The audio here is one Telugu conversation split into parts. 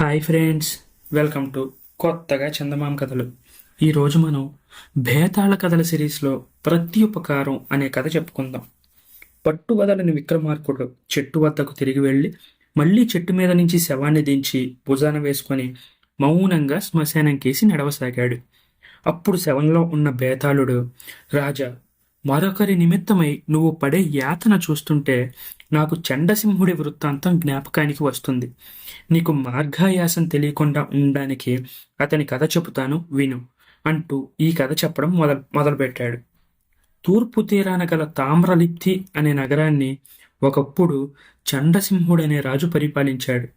హాయ్ ఫ్రెండ్స్ వెల్కమ్ టు కొత్తగా చందమామ కథలు. ఈరోజు మనం భేతాళ కథల సిరీస్లో ప్రతి ఉపకారం అనే కథ చెప్పుకుందాం. పట్టువదలని విక్రమార్కుడు చెట్టు వద్దకు తిరిగి వెళ్ళి మళ్ళీ చెట్టు మీద నుంచి శవాన్ని దించి భుజాన వేసుకొని మౌనంగా శ్మశానం కేసి నడవసాగాడు. అప్పుడు శవంలో ఉన్న బేతాళుడు రాజా మరొకరి నిమిత్తమై నువ్వు పడే యాతన చూస్తుంటే నాకు చండసింహుడి వృత్తాంతం జ్ఞాపకానికి వస్తుంది. నీకు మార్గాయాసం తెలియకుండా ఉండడానికి అతని కథ చెబుతాను విను అంటూ ఈ కథ చెప్పడం మొదలు మొదలుపెట్టాడు. తూర్పు తీరాన గల తామ్రలిప్తి అనే నగరాన్ని ఒకప్పుడు చండసింహుడనే రాజు పరిపాలించాడు.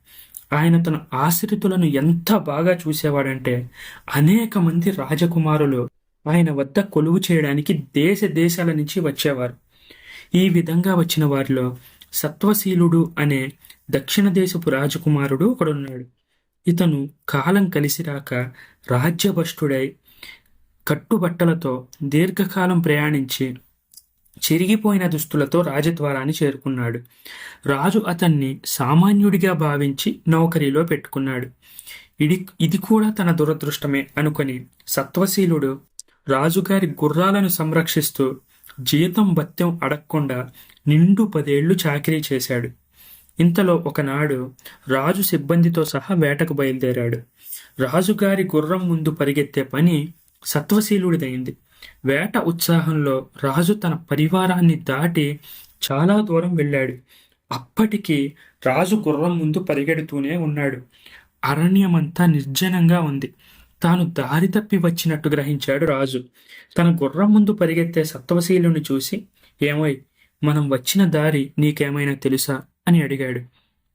ఆయన తన ఆశ్రితులను ఎంత బాగా చూసేవాడంటే అనేక మంది రాజకుమారులు ఆయన వద్ద కొలువు చేయడానికి దేశ దేశాల నుంచి వచ్చేవారు. ఈ విధంగా వచ్చిన వారిలో సత్వశీలుడు అనే దక్షిణ దేశపు రాజకుమారుడు ఒకడున్నాడు. ఇతను కాలం కలిసి రాక కట్టుబట్టలతో దీర్ఘకాలం ప్రయాణించి చిరిగిపోయిన దుస్తులతో రాజద్వారాన్ని చేరుకున్నాడు. రాజు అతన్ని సామాన్యుడిగా భావించి నౌకరీలో పెట్టుకున్నాడు. ఇది ఇది కూడా తన దురదృష్టమే అనుకొని సత్వశీలుడు రాజుగారి గుర్రాలను సంరక్షిస్తూ జీతం భత్యం అడగకుండా నిండు పదేళ్ళు చాకిరీ చేశాడు. ఇంతలో ఒకనాడు రాజు సిబ్బందితో సహా వేటకు బయలుదేరాడు. రాజుగారి గుర్రం ముందు పరిగెత్తే పని సత్వశీలుడిదైంది. వేట ఉత్సాహంలో రాజు తన పరివారాన్ని దాటి చాలా దూరం వెళ్ళాడు. అప్పటికి రాజు గుర్రం ముందు పరిగెడుతూనే ఉన్నాడు. అరణ్యమంతా నిర్జనంగా ఉంది. తాను దారి తప్పి వచ్చినట్టు గ్రహించాడు రాజు. తన గుర్రం ముందు పరిగెత్తే సత్వశీలుని చూసి ఏమోయ్ మనం వచ్చిన దారి నీకేమైనా తెలుసా? అని అడిగాడు.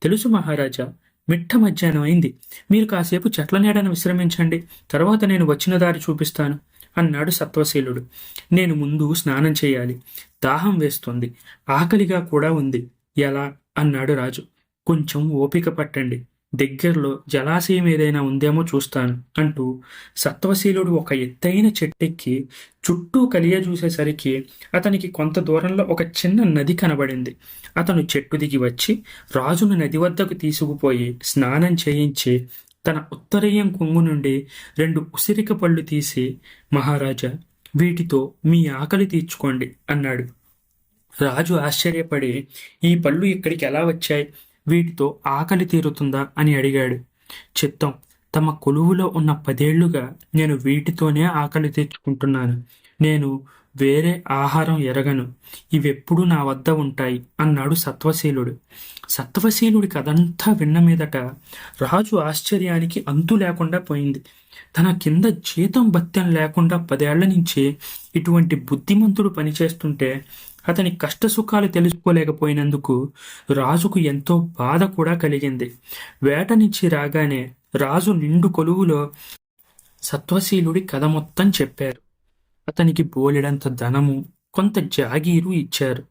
తెలుసు మహారాజా మిట్ట మధ్యాహ్నం అయింది. మీరు కాసేపు చెట్ల నీడను విశ్రమించండి. తర్వాత నేను వచ్చిన దారి చూపిస్తాను అన్నాడు సత్వశీలుడు. నేను ముందు స్నానం చేయాలి. దాహం వేస్తుంది. ఆకలిగా కూడా ఉంది. ఎలా? అన్నాడు రాజు. కొంచెం ఓపిక పట్టండి. దగ్గరలో జలాశయం ఏదైనా ఉందేమో చూస్తాను అంటూ సత్వశీలుడు ఒక ఎత్తైన చెట్టెక్కి చుట్టూ కలియ చూసేసరికి అతనికి కొంత దూరంలో ఒక చిన్న నది కనబడింది. అతను చెట్టు దిగి వచ్చి రాజును నది వద్దకు తీసుకుపోయి స్నానం చేయించి తన ఉత్తరీయం కొంగు నుండి రెండు ఉసిరిక పళ్ళు తీసి మహారాజా వీటితో మీ ఆకలి తీర్చుకోండి అన్నాడు. రాజు ఆశ్చర్యపడి ఈ పళ్ళు ఇక్కడికి ఎలా వచ్చాయి? వీటితో ఆకలి తీరుతుందా అని అడిగాడు. చిత్తం తమ కొలువులో ఉన్న పదేళ్ళుగా నేను వీటితోనే ఆకలి తెచ్చుకుంటున్నాను నేను వేరే ఆహారం ఎరగను. ఇవెప్పుడు నా వద్ద ఉంటాయి అన్నాడు సత్వశీలుడు. సత్వశీలుడి కదంతా విన్న మీదట రాజు ఆశ్చర్యానికి అంతు లేకుండా పోయింది. తన కింద జీతం భత్యం లేకుండా పదేళ్ళ నుంచి ఇటువంటి బుద్ధిమంతుడు పనిచేస్తుంటే అతని కష్టసుఖాలు తెలుసుకోలేకపోయినందుకు రాజుకు ఎంతో బాధ కూడా కలిగింది. వేట నుంచి రాగానే రాజు నిండు కొలువులో సత్వశీలుడి కథ మొత్తం చెప్పారు. అతనికి బోలెడంత ధనము కొంత జాగీరు ఇచ్చారు.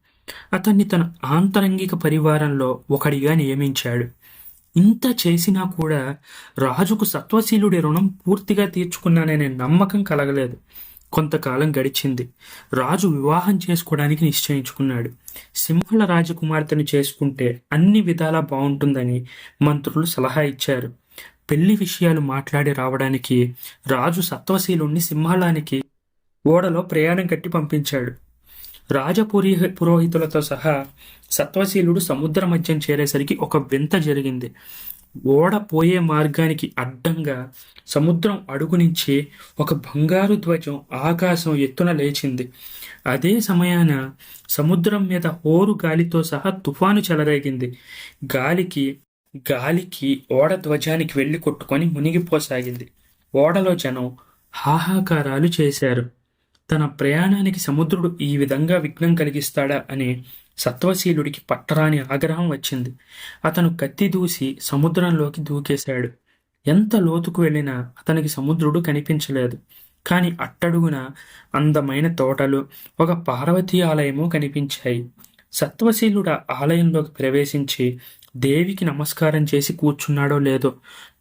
అతన్ని తన ఆంతరంగిక పరివారంలో ఒకడిగా నియమించాడు. ఇంత చేసినా కూడా రాజుకు సత్వశీలుడి రుణం పూర్తిగా తీర్చుకున్నాననే నమ్మకం కలగలేదు. కొంతకాలం గడిచింది. రాజు వివాహం చేసుకోవడానికి నిశ్చయించుకున్నాడు. సింహళ రాజకుమార్తెను చేసుకుంటే అన్ని విధాలా బాగుంటుందని మంత్రులు సలహా ఇచ్చారు. పెళ్ళి విషయాలు మాట్లాడి రావడానికి రాజు సత్వశీలుణ్ణి సింహళానికి ఓడలో ప్రయాణం కట్టి పంపించాడు. రాజపురి పురోహితులతో సహా సత్వశీలుడు సముద్ర మధ్యం చేరేసరికి ఒక వింత జరిగింది. ఓడ పోయే మార్గానికి అడ్డంగా సముద్రం అడుగు నుంచి ఒక బంగారు ధ్వజం ఆకాశం ఎత్తున లేచింది. అదే సమయాన సముద్రం మీద హోరు గాలితో సహా తుఫాను చెలరేగింది. గాలికి గాలికి ఓడ ధ్వజానికి వెళ్ళి కొట్టుకొని మునిగిపోసాగింది. ఓడలో జనం హాహాకారాలు చేశారు. తన ప్రయాణానికి సముద్రుడు ఈ విధంగా విఘ్నం కలిగిస్తాడా అని సత్వశీలుడికి పట్టరాని ఆగ్రహం వచ్చింది. అతను కత్తి దూసి సముద్రంలోకి దూకేశాడు. ఎంత లోతుకు వెళ్ళినా అతనికి సముద్రుడు కనిపించలేదు. కానీ అట్టడుగున అందమైన తోటలు ఒక పార్వతీ ఆలయము కనిపించాయి. సత్వశీలుడు ఆలయంలోకి ప్రవేశించి దేవికి నమస్కారం చేసి కూర్చున్నాడో లేదో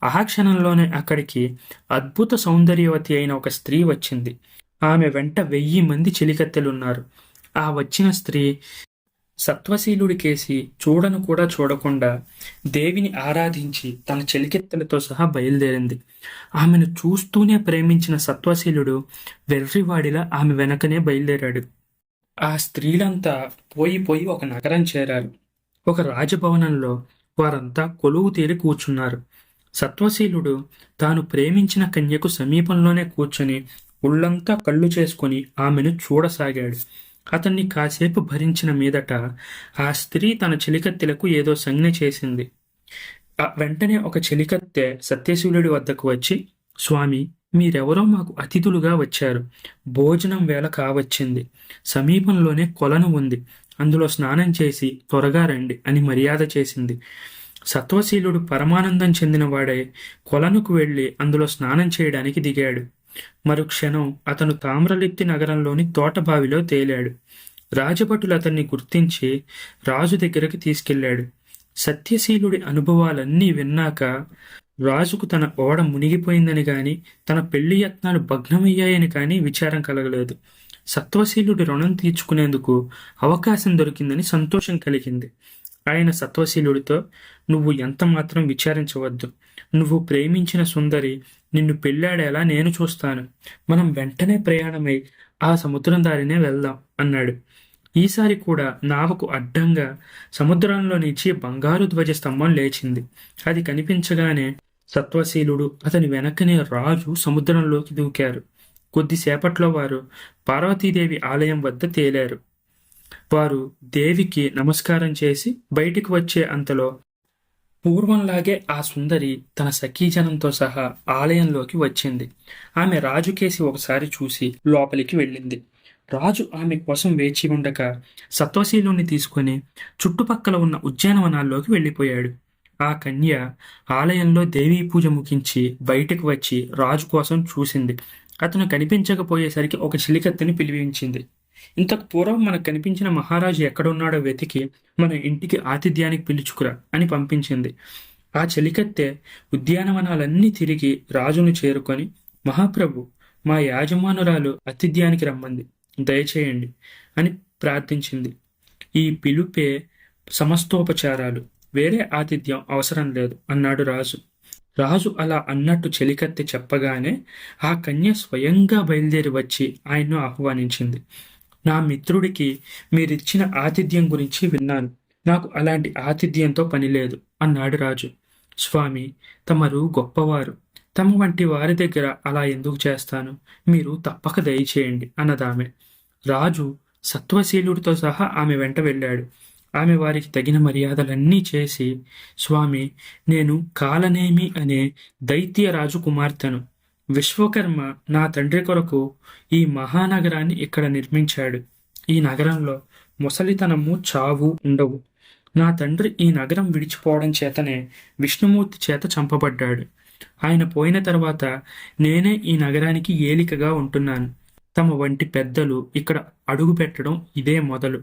ఆ క్షణంలోనే అక్కడికి అద్భుత సౌందర్యవతి అయిన ఒక స్త్రీ వచ్చింది. ఆమె వెంట వెయ్యి మంది చెలికత్తెలున్నారు. ఆ వచ్చిన స్త్రీ సత్వశీలుడికేసి చూడను కూడా చూడకుండా దేవిని ఆరాధించి తన చెలికెత్తలతో సహా బయలుదేరింది. ఆమెను చూస్తూనే ప్రేమించిన సత్వశీలుడు వెర్రివాడిలా ఆమె వెనకనే బయలుదేరాడు. ఆ స్త్రీలంతా పోయి పోయి ఒక నగరం చేరారు. ఒక రాజభవనంలో వారంతా కొలువు తీరి కూర్చున్నారు. సత్వశీలుడు తాను ప్రేమించిన కన్యకు సమీపంలోనే కూర్చొని ఒళ్ళంతా కళ్ళు చేసుకొని ఆమెను చూడసాగాడు. అతన్ని కాసేపు భరించిన మీదట ఆ స్త్రీ తన చెలికత్తెలకు ఏదో సంజ్ఞ చేసింది. ఆ వెంటనే ఒక చెలికత్తె సత్యశీలుడి వద్దకు వచ్చి స్వామి మీరెవరో మాకు అతిథులుగా వచ్చారు. భోజనం వేళ కావచ్చింది. సమీపంలోనే కొలను ఉంది. అందులో స్నానం చేసి త్వరగా రండి అని మర్యాద చేసింది. సత్వశీలుడు పరమానందం చెందినవాడై కొలనుకు వెళ్ళి అందులో స్నానం చేయడానికి దిగాడు. మరుక్షణం అతను తామ్రలిప్తి నగరంలోని తోటబావిలో తేలాడు. రాజభటులు అతన్ని గుర్తించి రాజు దగ్గరకు తీసుకెళ్ళాడు సత్యశీలుడి అనుభవాలన్నీ విన్నాక రాజుకు తన ఓడ మునిగిపోయిందని గాని తన పెళ్ళి యత్నాలు భగ్నమయ్యాయని కానీ విచారం కలగలేదు. సత్వశీలుడి రుణం తీర్చుకునేందుకు అవకాశం దొరికిందని సంతోషం కలిగింది. ఆయన సత్వశీలుడితో నువ్వు ఎంత మాత్రం విచారించవద్దు. నువ్వు ప్రేమించిన సుందరి నిన్ను పెళ్ళాడేలా నేను చూస్తాను. మనం వెంటనే ప్రయాణమై ఆ సముద్రం దారినే వెళ్దాం అన్నాడు. ఈసారి కూడా నావకు అడ్డంగా సముద్రంలో నుంచి బంగారు ధ్వజ స్తంభం లేచింది. అది కనిపించగానే సత్వశీలుడు అతని వెనకనే రాజు సముద్రంలోకి దూకారు. కొద్దిసేపట్లో వారు పార్వతీదేవి ఆలయం వద్ద తేలారు. వారు దేవికి నమస్కారం చేసి బయటికి వచ్చే అంతలో పూర్వంలాగే ఆ సుందరి తన సఖీజనంతో సహా ఆలయంలోకి వచ్చింది. ఆమె రాజుకేసి ఒకసారి చూసి లోపలికి వెళ్ళింది. రాజు ఆమె కోసం వేచి ఉండక సత్వశీలుని తీసుకుని చుట్టుపక్కల ఉన్న ఉద్యానవనాల్లోకి వెళ్ళిపోయాడు. ఆ కన్య ఆలయంలో దేవీ పూజ ముగించి బయటకు వచ్చి రాజు కోసం చూసింది. అతను కనిపించకపోయేసరికి ఒక చిలికత్తిని పిలిపించింది. ఇంతకు పూర్వం మనకు కనిపించిన మహారాజు ఎక్కడున్నాడో వెతికి మన ఇంటికి ఆతిథ్యానికి పిలుచుకురా అని పంపించింది. ఆ చెలికత్తె ఉద్యానవనాలన్నీ తిరిగి రాజును చేరుకొని మహాప్రభు మా యాజమానురాలు ఆతిథ్యానికి రమ్మంది దయచేయండి అని ప్రార్థించింది. ఈ పిలుపే సమస్తోపచారాలు వేరే ఆతిథ్యం అవసరం లేదు అన్నాడు రాజు. రాజు అలా అన్నట్టు చెలికత్తె చెప్పగానే ఆ కన్య స్వయంగా బయలుదేరి వచ్చి ఆయన్ను ఆహ్వానించింది. నా మిత్రుడికి మీరిచ్చిన ఆతిథ్యం గురించి విన్నాను. నాకు అలాంటి ఆతిథ్యంతో పని లేదు అన్నాడు రాజు. స్వామి తమరు గొప్పవారు. తమ వంటి వారి దగ్గర అలా ఎందుకు చేస్తాను? మీరు తప్పక దయచేయండి అన్నదామె. రాజు సత్వశీలుడితో సహా ఆమె వెంట వెళ్ళాడు. ఆమె వారికి తగిన మర్యాదలన్నీ చేసి స్వామి నేను కాలనేమి అనే దైత్య రాజు కుమార్తెను విశ్వకర్మ నా తండ్రి కొరకు ఈ మహానగరాన్ని ఇక్కడ నిర్మించాడు. ఈ నగరంలో ముసలితనము చావు ఉండవు. నా తండ్రి ఈ నగరం విడిచిపోవడం చేతనే విష్ణుమూర్తి చేత చంపబడ్డాడు. ఆయన పోయిన తర్వాత నేనే ఈ నగరానికి ఏలికగా ఉంటున్నాను. తమ వంటి పెద్దలు ఇక్కడ అడుగు పెట్టడం ఇదే మొదలు.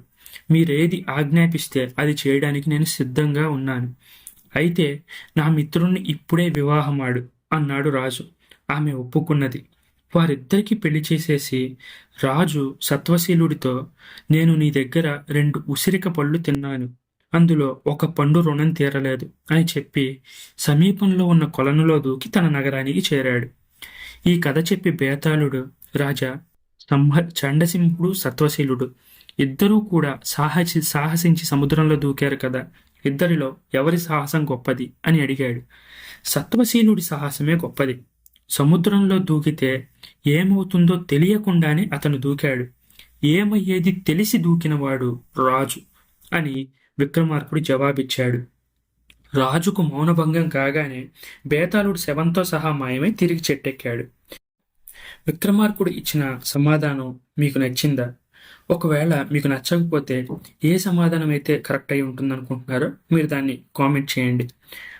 మీరేది ఆజ్ఞాపిస్తే అది చేయడానికి నేను సిద్ధంగా ఉన్నాను. అయితే నా మిత్రుణ్ణి ఇప్పుడే వివాహమాడు అన్నాడు రాజు. ఆమె ఒప్పుకున్నది. వారిద్దరికీ పెళ్ళి చేసేసి రాజు సత్వశీలుడితో నేను నీ దగ్గర రెండు ఉసిరిక పళ్ళు తిన్నాను. అందులో ఒక పండు రుణం తీరలేదు అని చెప్పి సమీపంలో ఉన్న కొలనులో దూకి తన నగరానికి చేరాడు. ఈ కథ చెప్పి బేతాళుడు రాజా సంహ చండసింహుడు సత్వశీలుడు. ఇద్దరూ కూడా సాహసి సాహసించి సముద్రంలో దూకారు కదా. ఇద్దరిలో ఎవరి సాహసం గొప్పది అని అడిగాడు. సత్వశీలుడి సాహసమే గొప్పది. సముద్రంలో దూకితే ఏమవుతుందో తెలియకుండానే అతను దూకాడు. ఏమయ్యేది తెలిసి దూకినవాడు రాజు అని విక్రమార్కుడు జవాబిచ్చాడు. రాజుకు మౌనభంగం కాగానే బేతాళుడు శవంతో సహా మాయమై తిరిగి చెట్టెక్కాడు. విక్రమార్కుడు ఇచ్చిన సమాధానం మీకు నచ్చిందా? ఒకవేళ మీకు నచ్చకపోతే ఏ సమాధానం అయితే కరెక్ట్ అయి ఉంటుందనుకుంటున్నారో మీరు దాన్ని కామెంట్ చేయండి.